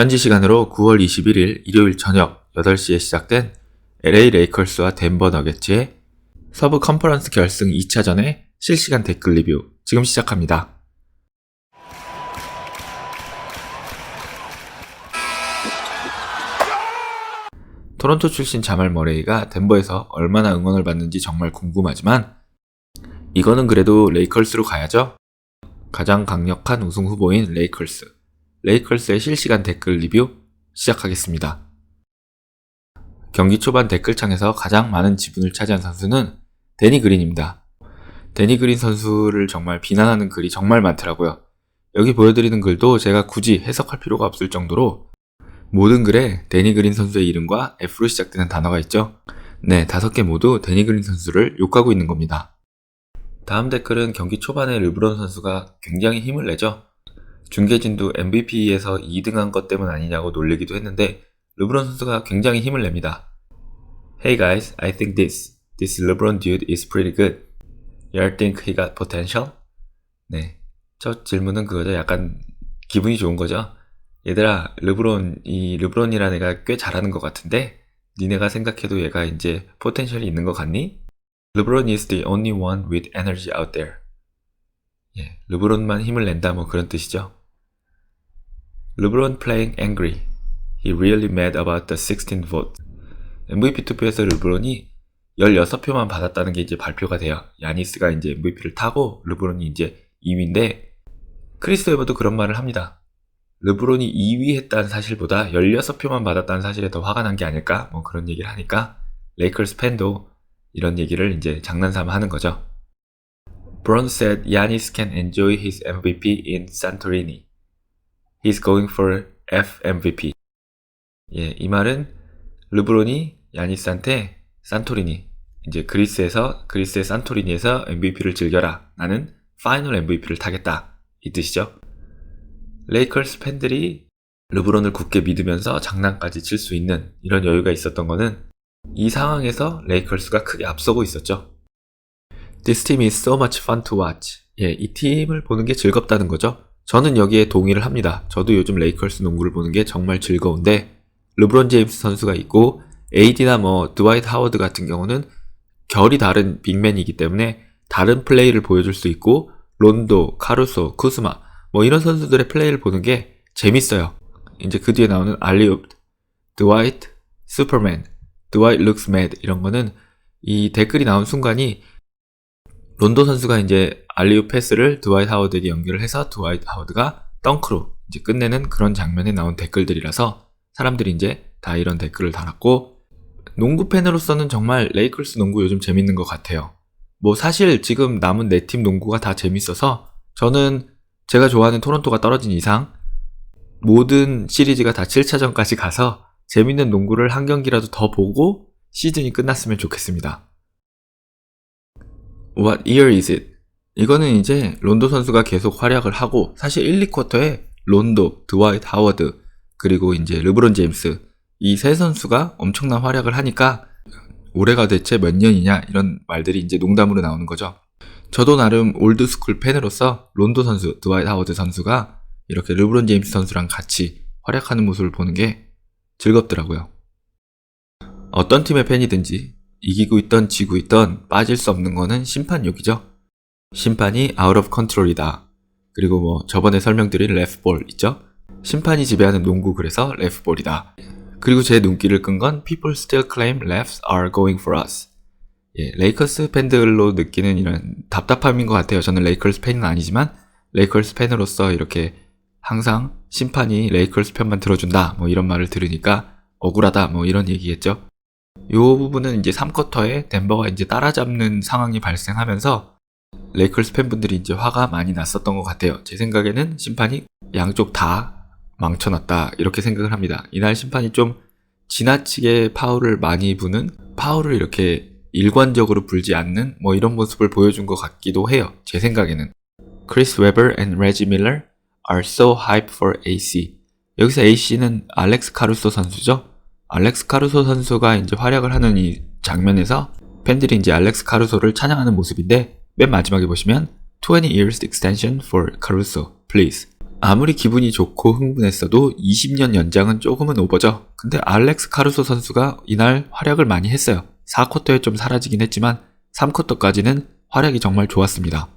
현지 시간으로 9월 21일 일요일 저녁 8시에 시작된 LA 레이컬스와 덴버 너게츠의 서부 컨퍼런스 결승 2차전의 실시간 댓글 리뷰 지금 시작합니다. 토론토 출신 자말 머레이가 덴버에서 얼마나 응원을 받는지 정말 궁금하지만 이거는 그래도 레이컬스로 가야죠. 가장 강력한 우승 후보인 레이컬스. 레이컬스의 실시간 댓글 리뷰 시작하겠습니다. 경기 초반 댓글창에서 가장 많은 지분을 차지한 선수는 데니 그린입니다. 데니 그린 선수를 정말 비난하는 글이 정말 많더라고요. 여기 보여드리는 글도 제가 굳이 해석할 필요가 없을 정도로 모든 글에 데니 그린 선수의 이름과 F로 시작되는 단어가 있죠. 네, 다섯 개 모두 데니 그린 선수를 욕하고 있는 겁니다. 다음 댓글은 경기 초반에 르브론 선수가 굉장히 힘을 내죠. 중계진도 MVP에서 2등한 것 때문 아니냐고 놀리기도 했는데 르브론 선수가 굉장히 힘을 냅니다. Hey guys, I think this, this LeBron dude is pretty good. You think he got potential? 네, 첫 질문은 그거죠. 약간 기분이 좋은 거죠. 얘들아, 르브론, 이 르브론이라는 애가 꽤 잘하는 것 같은데 니네가 생각해도 얘가 이제 포텐셜이 있는 것 같니? LeBron is the only one with energy out there. 예, 르브론만 힘을 낸다 뭐 그런 뜻이죠. LeBron playing angry. He really mad about the 16 vote. MVP 투표에서 르브론이 16표만 받았다는 게 이제 발표가 돼요. 야니스가 이제 MVP를 타고 르브론이 이제 2위인데 크리스 웨버도 그런 말을 합니다. 르브론이 2위 했다는 사실보다 16표만 받았다는 사실에 더 화가 난 게 아닐까? 뭐 그런 얘기를 하니까 레이커스 팬도 이런 얘기를 이제 장난삼아 하는 거죠. Bron said Yanis can enjoy his MVP in Santorini. He's going for FMVP. 예, 이 말은 르브론이 야니스한테 산토리니, 이제 그리스에서, 그리스의 산토리니에서 MVP를 즐겨라. 나는 파이널 MVP를 타겠다. 이 뜻이죠. 레이컬스 팬들이 르브론을 굳게 믿으면서 장난까지 칠 수 있는 이런 여유가 있었던 거는 이 상황에서 레이컬스가 크게 앞서고 있었죠. This team is so much fun to watch. 예, 이 팀을 보는 게 즐겁다는 거죠. 저는 여기에 동의를 합니다. 저도 요즘 레이컬스 농구를 보는 게 정말 즐거운데 르브론 제임스 선수가 있고 AD나 뭐 드와이트 하워드 같은 경우는 결이 다른 빅맨이기 때문에 다른 플레이를 보여줄 수 있고 론도, 카루소, 쿠스마 뭐 이런 선수들의 플레이를 보는 게 재밌어요. 이제 그 뒤에 나오는 알리옵, 드와이트, 슈퍼맨, 드와이트 룩스 매드 이런 거는 이 댓글이 나온 순간이 론도 선수가 이제 알리옵 패스를 드와이트 하워드에게 연결을 해서 드와이트 하워드가 덩크로 이제 끝내는 그런 장면에 나온 댓글들이라서 사람들이 이제 다 이런 댓글을 달았고 농구 팬으로서는 정말 레이클스 농구 요즘 재밌는 것 같아요. 뭐 사실 지금 남은 네 팀 농구가 다 재밌어서 저는 제가 좋아하는 토론토가 떨어진 이상 모든 시리즈가 다 7차전까지 가서 재밌는 농구를 한 경기라도 더 보고 시즌이 끝났으면 좋겠습니다. What year is it? 이거는 이제 론도 선수가 계속 활약을 하고 사실 1, 2쿼터에 론도, 드와이트 하워드 그리고 이제 르브론 제임스 이 세 선수가 엄청난 활약을 하니까 올해가 대체 몇 년이냐 이런 말들이 이제 농담으로 나오는 거죠. 저도 나름 올드스쿨 팬으로서 론도 선수, 드와이트 하워드 선수가 이렇게 르브론 제임스 선수랑 같이 활약하는 모습을 보는 게 즐겁더라고요. 어떤 팀의 팬이든지 이기고 있던 지고 있던 빠질 수 없는 거는 심판욕이죠. 심판이 out of control이다. 그리고 뭐 저번에 설명드린 레프볼 있죠? 심판이 지배하는 농구 그래서 레프볼이다. 그리고 제 눈길을 끈 건 people still claim refs are going for us. 예, 레이커스 팬들로 느끼는 이런 답답함인 것 같아요. 저는 레이커스 팬은 아니지만 레이커스 팬으로서 이렇게 항상 심판이 레이커스 편만 들어준다 뭐 이런 말을 들으니까 억울하다 뭐 이런 얘기겠죠. 요 부분은 이제 3쿼터에 덴버가 이제 따라잡는 상황이 발생하면서 레이컬스 팬분들이 이제 화가 많이 났었던 것 같아요. 제 생각에는 심판이 양쪽 다 망쳐놨다 이렇게 생각을 합니다. 이날 심판이 좀 지나치게 파울을 많이 부는 파울을 이렇게 일관적으로 불지 않는 뭐 이런 모습을 보여준 것 같기도 해요. 제 생각에는. 크리스 웨버 and 레지 밀러 are so hype for AC. 여기서 AC는 알렉스 카루소 선수죠. 알렉스 카루소 선수가 이제 활약을 하는 이 장면에서 팬들이 이제 알렉스 카루소를 찬양하는 모습인데 맨 마지막에 보시면 20 years extension for Caruso, please. 아무리 기분이 좋고 흥분했어도 20년 연장은 조금은 오버죠. 근데 알렉스 카루소 선수가 이날 활약을 많이 했어요. 4쿼터에 좀 사라지긴 했지만 3쿼터까지는 활약이 정말 좋았습니다.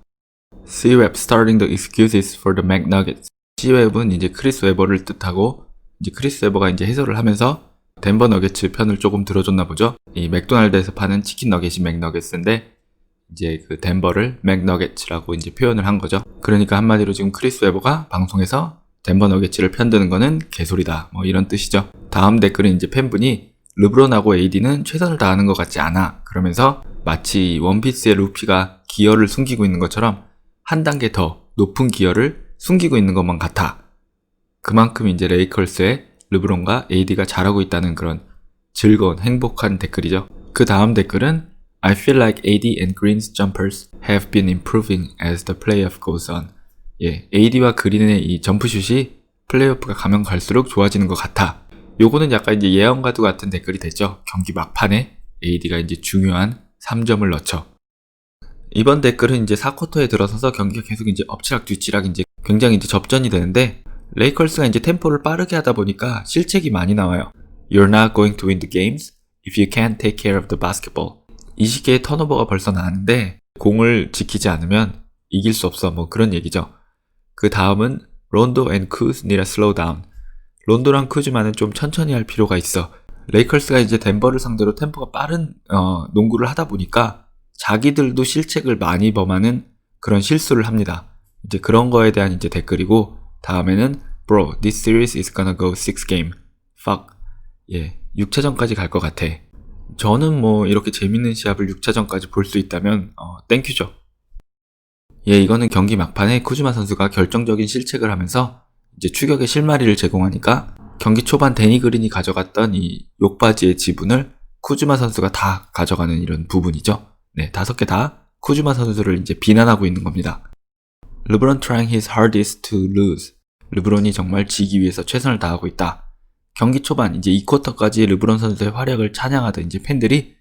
C-Web starting the excuses for the McNuggets. C-Web은 이제 크리스 웨버를 뜻하고 이제 크리스 웨버가 이제 해설을 하면서 덴버 너게츠 편을 조금 들어줬나 보죠. 이 맥도날드에서 파는 치킨 너겟이 맥너겟인데 이제 그 덴버를 맥너겟이라고 이제 표현을 한 거죠. 그러니까 한마디로 지금 크리스 웨버가 방송에서 덴버 너겟츠를 편드는 거는 개소리다. 뭐 이런 뜻이죠. 다음 댓글은 이제 팬분이 르브론하고 AD는 최선을 다하는 것 같지 않아. 그러면서 마치 원피스의 루피가 기어를 숨기고 있는 것처럼 한 단계 더 높은 기어를 숨기고 있는 것만 같아. 그만큼 이제 레이컬스의 르브론과 AD가 잘하고 있다는 그런 즐거운 행복한 댓글이죠. 그 다음 댓글은 I feel like AD and Green's jumpers have been improving as the playoff goes on. 예, AD와 그린의 이 점프슛이 플레이오프가 가면 갈수록 좋아지는 것 같아. 요거는 약간 이제 예언과도 같은 댓글이 됐죠. 경기 막판에 AD가 이제 중요한 3점을 넣죠. 이번 댓글은 이제 4쿼터에 들어서서 경기가 계속 이제 엎치락 뒤치락 이제 굉장히 이제 접전이 되는데 레이컬스가 이제 템포를 빠르게 하다 보니까 실책이 많이 나와요. You're not going to win the games if you can't take care of the basketball. 이 시기에 턴오버가 벌써 나는데 공을 지키지 않으면 이길 수 없어 뭐 그런 얘기죠. 그 다음은 론도 앤 쿠즈 a slow down. 론도랑 쿠즈만은 좀 천천히 할 필요가 있어. 레이컬스가 이제 덴버를 상대로 템포가 빠른 어, 농구를 하다 보니까 자기들도 실책을 많이 범하는 그런 실수를 합니다. 이제 그런 거에 대한 이제 댓글이고 다음에는 Bro, this series is gonna go 6 game. Fuck. 예, 6차전까지 갈 것 같아. 저는 뭐 이렇게 재밌는 시합을 6차전까지 볼 수 있다면 어, 땡큐죠. 예, 이거는 경기 막판에 쿠즈마 선수가 결정적인 실책을 하면서 이제 추격의 실마리를 제공하니까 경기 초반 데니 그린이 가져갔던 이 욕바지의 지분을 쿠즈마 선수가 다 가져가는 이런 부분이죠. 네, 다섯 개 다 쿠즈마 선수를 이제 비난하고 있는 겁니다. 르브론 trying his hardest to lose. 르브론이 정말 지기 위해서 최선을 다하고 있다. 경기 초반 이제 2쿼터까지 르브론 선수의 활약을 찬양하던 이제 팬들이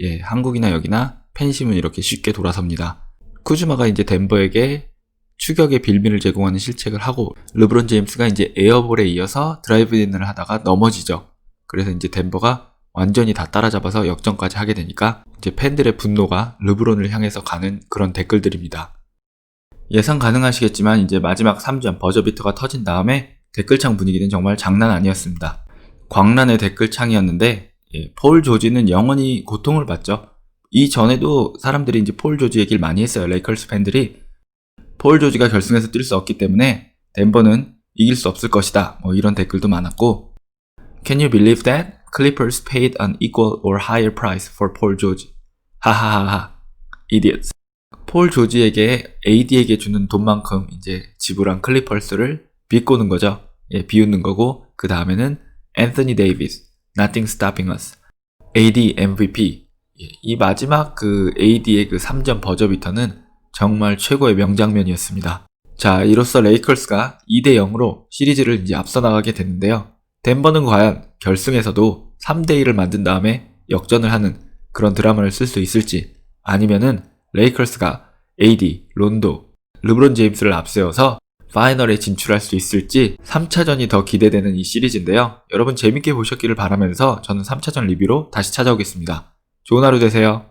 예, 한국이나 여기나 팬심은 이렇게 쉽게 돌아섭니다. 쿠즈마가 이제 덴버에게 추격의 빌미를 제공하는 실책을 하고 르브론 제임스가 이제 에어볼에 이어서 드라이브인을 하다가 넘어지죠. 그래서 이제 덴버가 완전히 다 따라잡아서 역전까지 하게 되니까 이제 팬들의 분노가 르브론을 향해서 가는 그런 댓글들입니다. 예상 가능하시겠지만 이제 마지막 3점 버저비터가 터진 다음에 댓글창 분위기는 정말 장난 아니었습니다. 광란의 댓글창이었는데 예, 폴 조지는 영원히 고통을 받죠. 이 전에도 사람들이 이제 폴 조지 얘기를 많이 했어요. 레이컬스 팬들이 폴 조지가 결승에서 뛸 수 없기 때문에 덴버는 이길 수 없을 것이다. 뭐 이런 댓글도 많았고 Can you believe that? Clippers paid an equal or higher price for Paul George. 하하하하. Idiots. 폴 조지에게 AD에게 주는 돈만큼 이제 지불한 클리퍼스를 비꼬는 거죠. 예, 비웃는 거고 그 다음에는 앤서니 데이비스, Nothing Stopping Us, AD MVP. 예, 이 마지막 그 AD의 그 3점 버저비터는 정말 최고의 명장면이었습니다. 자, 이로써 레이컬스가 2대 0으로 시리즈를 이제 앞서 나가게 됐는데요. 덴버는 과연 결승에서도 3대 1을 만든 다음에 역전을 하는 그런 드라마를 쓸 수 있을지 아니면은 레이컬스가 AD, 론도, 르브론 제임스를 앞세워서 파이널에 진출할 수 있을지 3차전이 더 기대되는 이 시리즈인데요. 여러분 재밌게 보셨기를 바라면서 저는 3차전 리뷰로 다시 찾아오겠습니다. 좋은 하루 되세요.